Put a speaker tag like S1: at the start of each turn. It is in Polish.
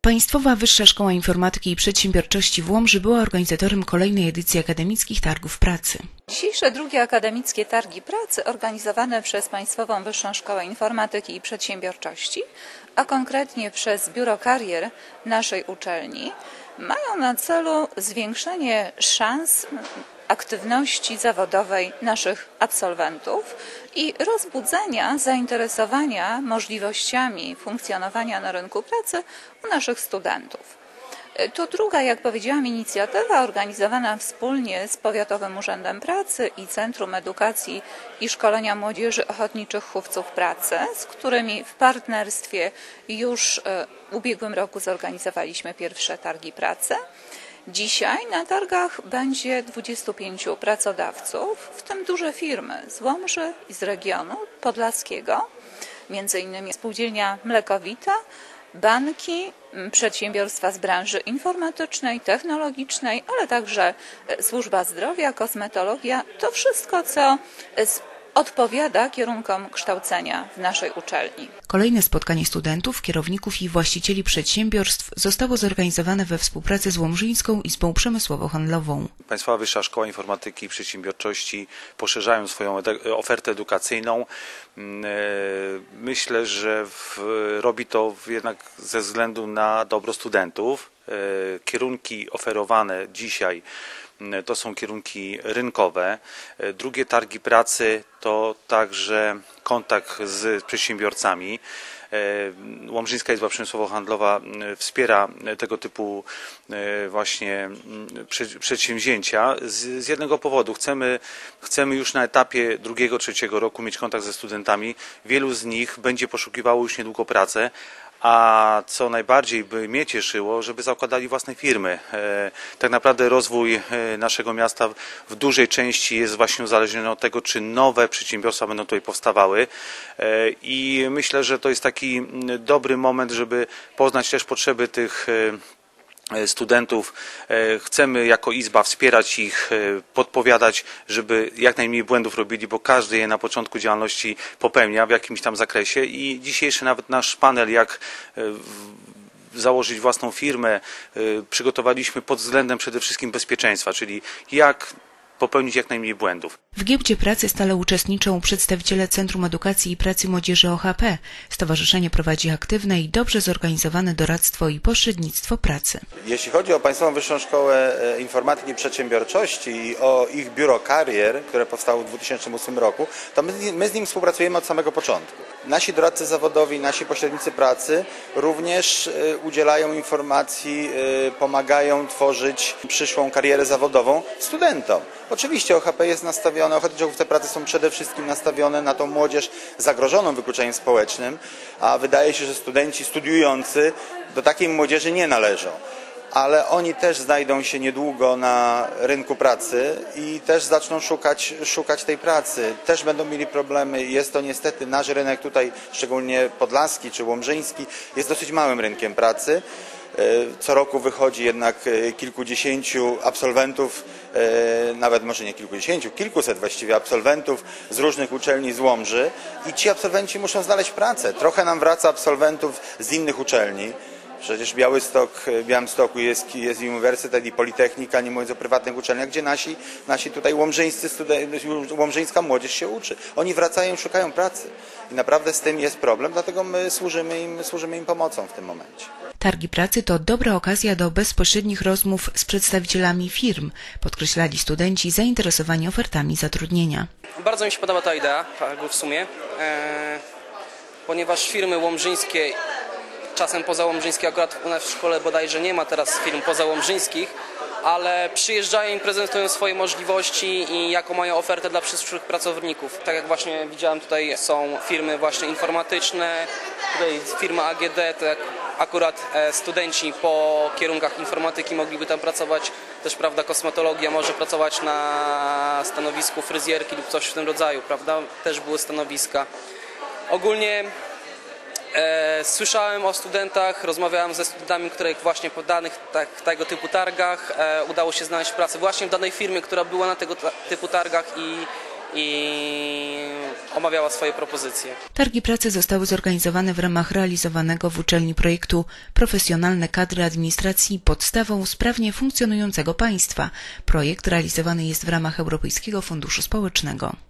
S1: Państwowa Wyższa Szkoła Informatyki i Przedsiębiorczości w Łomży była organizatorem kolejnej edycji akademickich targów pracy.
S2: Dzisiejsze drugie akademickie targi pracy organizowane przez Państwową Wyższą Szkołę Informatyki i Przedsiębiorczości, a konkretnie przez Biuro Karier naszej uczelni, mają na celu zwiększenie szans aktywności zawodowej naszych absolwentów i rozbudzenia zainteresowania możliwościami funkcjonowania na rynku pracy u naszych studentów. To druga, jak powiedziałam, inicjatywa organizowana wspólnie z Powiatowym Urzędem Pracy i Centrum Edukacji i Szkolenia Młodzieży Ochotniczych Chówców Pracy, z którymi w partnerstwie już w ubiegłym roku zorganizowaliśmy pierwsze targi pracy. Dzisiaj na targach będzie 25 pracodawców, w tym duże firmy z Łomży i z regionu podlaskiego, między innymi spółdzielnia Mlekowita, banki, przedsiębiorstwa z branży informatycznej, technologicznej, ale także służba zdrowia, kosmetologia. To wszystko, co odpowiada kierunkom kształcenia w naszej uczelni.
S1: Kolejne spotkanie studentów, kierowników i właścicieli przedsiębiorstw zostało zorganizowane we współpracy z Łomżyńską Izbą Przemysłowo-Handlową.
S3: Państwowa Wyższa Szkoła Informatyki i Przedsiębiorczości poszerzają swoją ofertę edukacyjną. Myślę, że w, robi to jednak ze względu na dobro studentów. Kierunki oferowane dzisiaj to są kierunki rynkowe. Drugie targi pracy to także kontakt z przedsiębiorcami. Łomżyńska Izba Przemysłowo-Handlowa wspiera tego typu właśnie przedsięwzięcia z, z jednego powodu. Chcemy, chcemy już na etapie drugiego, trzeciego roku mieć kontakt ze studentami. Wielu z nich będzie poszukiwało już niedługo pracę, a co najbardziej by mnie cieszyło, żeby zakładali własne firmy. Tak naprawdę rozwój naszego miasta w dużej części jest właśnie uzależniony od tego, czy nowe przedsiębiorstwa będą tutaj powstawały i myślę, że to jest taki dobry moment, żeby poznać też potrzeby tych studentów. Chcemy jako Izba wspierać ich, podpowiadać, żeby jak najmniej błędów robili, bo każdy je na początku działalności popełnia w jakimś tam zakresie i dzisiejszy nawet nasz panel, jak założyć własną firmę, przygotowaliśmy pod względem przede wszystkim bezpieczeństwa, czyli jak popełnić jak najmniej błędów.
S1: W giełdzie pracy stale uczestniczą przedstawiciele Centrum Edukacji i Pracy Młodzieży OHP. Stowarzyszenie prowadzi aktywne i dobrze zorganizowane doradztwo i pośrednictwo pracy.
S4: Jeśli chodzi o Państwową Wyższą Szkołę Informatyki i Przedsiębiorczości i o ich biuro karier, które powstało w 2008 roku, to my, my z nim współpracujemy od samego początku. Nasi doradcy zawodowi, nasi pośrednicy pracy również udzielają informacji, pomagają tworzyć przyszłą karierę zawodową studentom. Oczywiście OHP jest nastawione, ochotnicze hufce pracy są przede wszystkim nastawione na tą młodzież zagrożoną wykluczeniem społecznym, a wydaje się, że studenci studiujący do takiej młodzieży nie należą. Ale oni też znajdą się niedługo na rynku pracy i też zaczną szukać, szukać tej pracy. Też będą mieli problemy. Jest to niestety nasz rynek tutaj, szczególnie podlaski czy łomżyński, jest dosyć małym rynkiem pracy. Co roku wychodzi jednak kilkudziesięciu absolwentów, nawet może nie kilkudziesięciu, kilkuset właściwie absolwentów z różnych uczelni z Łomży i ci absolwenci muszą znaleźć pracę. Trochę nam wraca absolwentów z innych uczelni. Przecież Białystok, Białymstoku jest, jest uniwersytet i politechnika, nie mówiąc o prywatnych uczelniach, gdzie nasi, nasi tutaj łomżyńscy studenci, łomżyńska młodzież się uczy. Oni wracają szukają pracy. I naprawdę z tym jest problem, dlatego my służymy im, służymy im pomocą w tym momencie.
S1: Targi pracy to dobra okazja do bezpośrednich rozmów z przedstawicielami firm, podkreślali studenci zainteresowani ofertami zatrudnienia.
S5: Bardzo mi się podoba ta idea, w sumie, e, ponieważ firmy łomżyńskie czasem pozałomżyńskie, akurat u nas w szkole bodajże nie ma teraz firm pozałomżyńskich, ale przyjeżdżają i prezentują swoje możliwości i jaką mają ofertę dla przyszłych pracowników. Tak jak właśnie widziałem tutaj są firmy właśnie informatyczne, tutaj firma AGD, tak akurat studenci po kierunkach informatyki mogliby tam pracować, też prawda kosmetologia może pracować na stanowisku fryzjerki lub coś w tym rodzaju, prawda, też były stanowiska. Ogólnie E, słyszałem o studentach, rozmawiałem ze studentami, których właśnie po danych tak, tego typu targach e, udało się znaleźć pracę właśnie w danej firmie, która była na tego typu targach i i omawiała swoje propozycje.
S1: Targi pracy zostały zorganizowane w ramach realizowanego w uczelni projektu Profesjonalne kadry administracji podstawą sprawnie funkcjonującego państwa. Projekt realizowany jest w ramach Europejskiego Funduszu Społecznego.